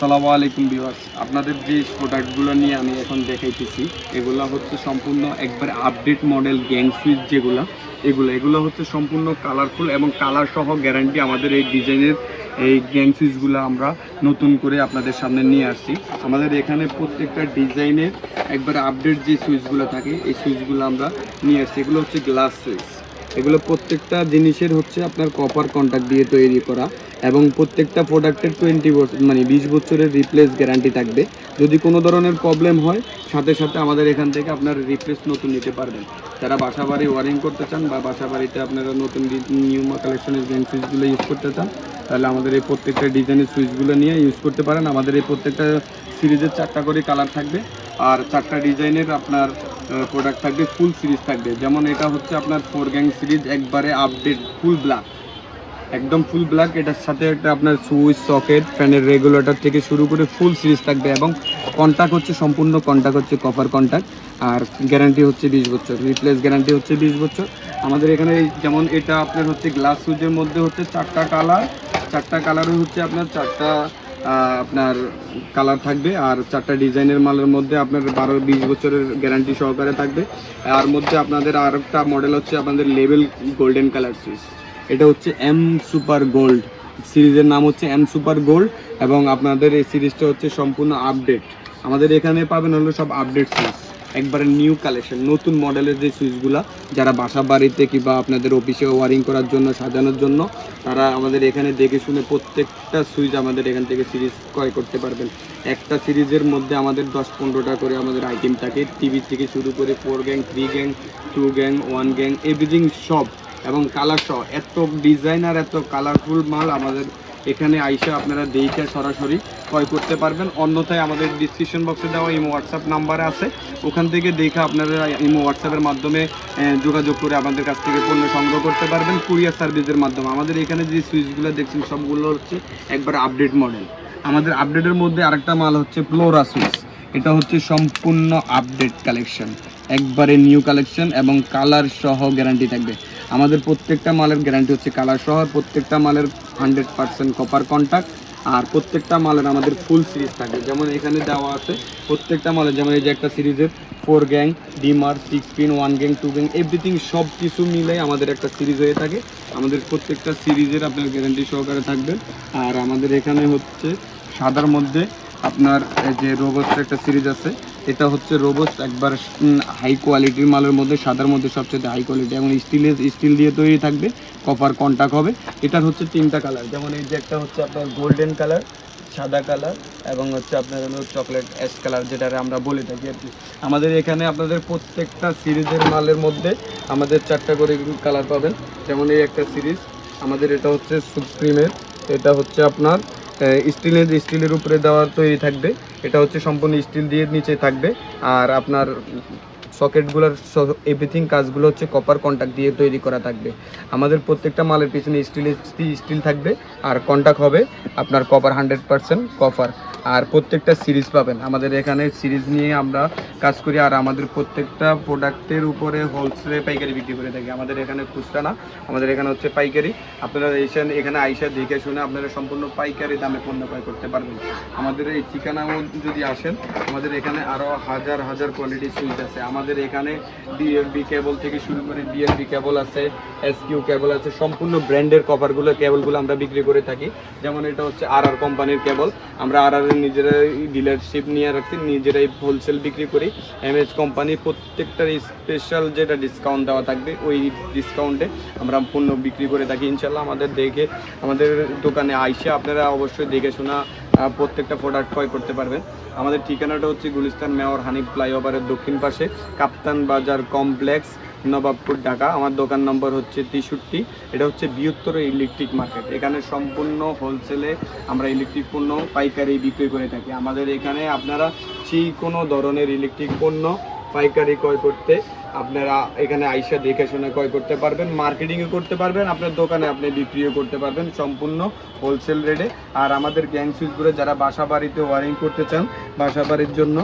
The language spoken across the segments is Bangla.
আসসালামু আলাইকুম ভিউয়ার্স। আপনাদের যে প্রোডাক্টগুলো নিয়ে আমি এখন দেখাইতেছি, এগুলো হচ্ছে সম্পূর্ণ একবার আপডেট মডেল গ্যাং সুইচ যেগুলো, এগুলো এগুলো হচ্ছে সম্পূর্ণ কালারফুল এবং কালার সহ গ্যারান্টি আমাদের এই ডিজাইনের এই গ্যাং সুইচগুলো আমরা নতুন করে আপনাদের সামনে নিয়ে আসছি। আমাদের এখানে প্রত্যেকটা ডিজাইনের একবার আপডেট যে সুইচগুলো থাকে, এই সুইচগুলো আমরা নিয়ে আসছি। এগুলো হচ্ছে গ্লাস সুইচ এগুলো প্রত্যেকটা জিনিসের হচ্ছে আপনার কপার কন্ট্যাক্ট দিয়ে তৈরি করা। এবং প্রত্যেকটা প্রোডাক্টের টোয়েন্টি বছর মানে বিশ বছরের রিপ্লেস গ্যারান্টি থাকবে। যদি কোনো ধরনের প্রবলেম হয়, সাথে সাথে আমাদের এখান থেকে আপনার রিপ্লেস নতুন নিতে পারবেন। যারা বাসা বাড়ি ওয়ারিং করতে চান বা বাসা বাড়িতে আপনারা নতুন নিউ কালেকশনের গেম সুইচগুলো ইউজ করতে চান, তাহলে আমাদের এই প্রত্যেকটা ডিজাইনের সুইচগুলো নিয়ে ইউজ করতে পারেন। আমাদের এই প্রত্যেকটা সিরিজের চারটা করে কালার থাকবে। আর চারটা ডিজাইনের আপনার প্রোডাক্ট থাকবে ফুল সিরিজ থাকবে। যেমন এটা হচ্ছে আপনার ফোর গ্যাং সিরিজ একবারে আপডেট ফুল ব্ল্যাক একদম ফুল ব্ল্যাক এটার সাথে একটা আপনার সুইচ সকেট ফ্যানের রেগুলেটর থেকে শুরু করে ফুল সিরিজ থাকবে এবং কন্ট্যাক্ট হচ্ছে, সম্পূর্ণ কন্ট্যাক্ট হচ্ছে কপার কন্ট্যাক্ট আর গ্যারান্টি হচ্ছে বিশ বছর রিপ্লেস গ্যারান্টি হচ্ছে বিশ বছর। আমাদের এখানে যেমন এটা আপনার হচ্ছে গ্লাস সুইচের মধ্যে হচ্ছে চারটা কালার চারটা কালারও হচ্ছে আপনার চারটা আপনার কালার থাকবে, আর চারটা ডিজাইনের মালের মধ্যে আপনার বারো, বিশ বছরের গ্যারান্টি সহকারে থাকবে। আর মধ্যে আপনাদের আর একটা মডেল হচ্ছে আপনাদের লেভেল গোল্ডেন কালার সুইচ এটা হচ্ছে এম সুপার গোল্ড সিরিজের নাম হচ্ছে এম সুপার গোল্ড এবং আপনাদের এই সিরিজটা হচ্ছে সম্পূর্ণ আপডেট আমাদের এখানে পাবেন হলো সব আপডেট সুইচ একবারে নিউ কালেকশন নতুন মডেলের যে সুইচগুলা যারা বাসা বাড়িতে কিংবা আপনাদের অফিসে ওয়ারিং করার জন্য, সাজানোর জন্য, তারা আমাদের এখানে দেখে শুনে প্রত্যেকটা সুইচ আমাদের এখান থেকে সিরিজ ক্রয় করতে পারবেন। একটা সিরিজের মধ্যে আমাদের দশ পনেরোটা করে আমাদের আইটেম থাকে। টিভি থেকে শুরু করে four gang three gang two gang one gang everything সব। এবং কালার সহ, এত ডিজাইন আর এত কালারফুল মাল আমাদের এখানে আইসা আপনারা দেখে সরাসরি ক্রয় করতে পারবেন। অন্যথায় আমাদের ডিসক্রিপশন বক্সে দেওয়া ইমো হোয়াটসঅ্যাপ নাম্বারে আছে। ওখান থেকে দেখে আপনারা ইমো হোয়াটসঅ্যাপের মাধ্যমে যোগাযোগ করে আমাদের কাছ থেকে পণ্য সংগ্রহ করতে পারবেন কুরিয়ার সার্ভিসের মাধ্যমে। আমাদের এখানে যে সুইচগুলো দেখছেন, সবগুলো হচ্ছে একবার আপডেট মডেল আমাদের আপডেটের মধ্যে আরেকটা মাল হচ্ছে ফ্লোরা সুইচ এটা হচ্ছে সম্পূর্ণ আপডেট কালেকশন একবারে নিউ কালেকশন এবং কালার সহ গ্যারান্টি থাকবে। আমাদের প্রত্যেকটা মালের গ্যারান্টি হচ্ছে কালার সহ প্রত্যেকটা মালের হান্ড্রেড পার্সেন্ট কপার কন্ট্যাক্ট আর প্রত্যেকটা মালের আমাদের ফুল সিরিজ থাকে যেমন এখানে দেওয়া আছে প্রত্যেকটা মালের, যেমন এই যে একটা সিরিজের four gang dimmer six pin one gang two gang everything সব কিছু মিলে আমাদের একটা সিরিজ হয়ে থাকে। আমাদের প্রত্যেকটা সিরিজের আপনার গ্যারান্টি সহকারে থাকবে। আর আমাদের এখানে হচ্ছে সাদার মধ্যে আপনার এই যে রোবস্ট একটা সিরিজ আছে এটা হচ্ছে রোবস্ট একবার হাই কোয়ালিটির মালের মধ্যে, সাদার মধ্যে সবচেয়ে হাই কোয়ালিটি এবং স্টিলের স্টিল দিয়ে তৈরি থাকবে কপার কন্টাক্ট হবে। এটার হচ্ছে তিনটা কালার যেমন এই যে একটা হচ্ছে আপনার গোল্ডেন কালার সাদা কালার এবং হচ্ছে আপনার হলো চকলেট অ্যাশ কালার যেটা আমরা বলে থাকি আর কি। আমাদের এখানে আপনাদের প্রত্যেকটা সিরিজের মালের মধ্যে আমাদের চারটা করে কালার পাবেন। যেমন এই একটা সিরিজ, আমাদের এটা হচ্ছে সুপ্রিমের এটা হচ্ছে আপনার স্টিলের স্টিলের উপরে দেওয়া তৈরি থাকবে। এটা হচ্ছে সম্পূর্ণ স্টিল দিয়ে নিচে থাকবে। আর আপনার সকেটগুলোর এভরিথিং কাজগুলো হচ্ছে কপার কন্ট্যাক্ট দিয়ে তৈরি করা থাকবে। আমাদের প্রত্যেকটা মালের পিছনে স্টিলের, স্টিল থাকবে। আর কন্ট্যাক্ট হবে আপনার কপার হান্ড্রেড পার্সেন্ট কপার আর প্রত্যেকটা সিরিজ পাবেন। আমাদের এখানে সিরিজ নিয়ে আমরা কাজ করি, আর আমাদের প্রত্যেকটা প্রোডাক্টের উপরে হোলসেলে পাইকারি বিক্রি করে থাকি। আমাদের এখানে খুচরা না, আমাদের এখানে হচ্ছে পাইকারি। আপনারা এসে এখানে আইসা দেখে শুনে আপনারা সম্পূর্ণ পাইকারি দামে পণ্য ক্রয় করতে পারবেন। আমাদের এই ঠিকানাও যদি আসেন, আমাদের এখানে আরও হাজার হাজার কোয়ালিটি সুইচ আছে। আমাদের এখানে ডিএফবি কেবল থেকে শুরু করে বিএলবি কেবল আছে এসকিউ কেবল আছে, সম্পূর্ণ ব্র্যান্ডের কভারগুলো কেবলগুলো আমরা বিক্রি করে থাকি। যেমন এটা হচ্ছে আর আর কোম্পানির কেবল আমরা আর আর নিজেরাই ডিলারশিপ নিয়ে রাখছি, নিজেরাই হোলসেল বিক্রি করি। এমএস কোম্পানি প্রত্যেকটার স্পেশাল যেটা ডিসকাউন্ট দেওয়া থাকবে, ওই ডিসকাউন্টে আমরা পণ্য বিক্রি করে থাকি। ইনশাল্লাহ আমাদের দেখে, আমাদের দোকানে আইসে আপনারা অবশ্যই দেখে শোনা প্রত্যেকটা প্রোডাক্ট ক্রয় করতে পারবেন। আমাদের ঠিকানাটা হচ্ছে গুলিস্তান মেয়র হানিফ ফ্লাইওভারের দক্ষিণ পাশে, কাপ্তান বাজার কমপ্লেক্স নবাবপুর, ঢাকা। আমার দোকান নম্বর হচ্ছে তেষট্টি। এটা হচ্ছে বৃহত্তর ইলেকট্রিক মার্কেট। এখানে সম্পূর্ণ হোলসেলে আমরা ইলেকট্রিক পণ্য, পাইকারি বিক্রি করে থাকি। আমাদের এখানে আপনারা যে কোনো ধরনের ইলেকট্রিক পণ্য পাইকারি ক্রয় করতে আপনারা এখানে আইসা দেখে শুনে ক্রয় করতে পারবেন মার্কেটিংও করতে পারবেন, আপনার দোকানে আপনি বিক্রিও করতে পারবেন সম্পূর্ণ হোলসেল রেটে আর আমাদের গ্যাং সুইচগুলো যারা বাসা বাড়িতে ওয়ারিং করতে চান বাসা বাড়ির জন্য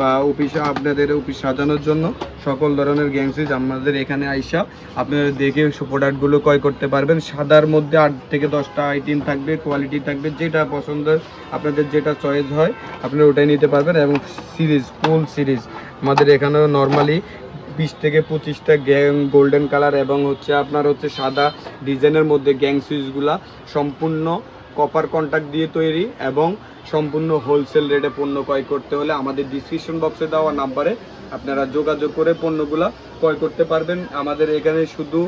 বা অফিসে আপনাদের অফিস সাজানোর জন্য, সকল ধরনের গ্যাং সুইচ আমাদের এখানে আইসা আপনারা দেখে প্রোডাক্টগুলো ক্রয় করতে পারবেন। সাদার মধ্যে আট থেকে দশটা আইটেম থাকবে কোয়ালিটি থাকবে, যেটা পছন্দের, আপনাদের যেটা চয়েস হয় আপনারা ওটাই নিতে পারবেন এবং সিরিজ ফুল সিরিজ আমাদের এখানেও নর্মালি বিশ থেকে পঁচিশটা গ্যাং গোল্ডেন কালার এবং হচ্ছে আপনার হচ্ছে সাদা ডিজাইনের মধ্যে গ্যাং সুইচগুলা সম্পূর্ণ কপার কন্ট্যাক্ট দিয়ে তৈরি এবং সম্পূর্ণ হোলসেল রেটে পণ্য ক্রয় করতে হলে আমাদের ডিসক্রিপশন বক্সে দেওয়া নাম্বারে আপনারা যোগাযোগ করে পণ্যগুলা ক্রয় করতে পারবেন। আমাদের এখানে শুধু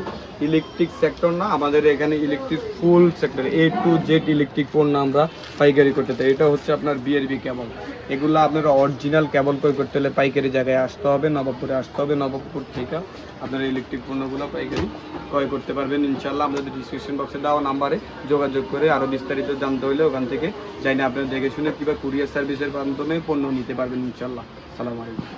ইলেকট্রিক সেক্টর না, আমাদের এখানে electric full sector A to Z electric পণ্য আমরা পাইকারি করতে চাই। এটা হচ্ছে আপনার বিআরবি কেবল এগুলো আপনারা অরিজিনাল কেবল ক্রয় করতে হলে পাইকারি জায়গায় আসতে হবে, নবাবপুরে আসতে হবে। নবাবপুর থেকে আপনারা ইলেকট্রিক পণ্যগুলো পাইকারি ক্রয় করতে পারবেন। ইনশাল্লাহ আমাদের ডিসক্রিপশন বক্সে দেওয়া নাম্বারে যোগাযোগ করে আরও বিস্তারিত জানতে হলে ওখান থেকে যাইনি আপনারা দেখে কিংবা কুরিয়ার সার্ভিসের মাধ্যমে পণ্য নিতে পারবেন ইনশাল্লাহ সালাম আলাইকুম।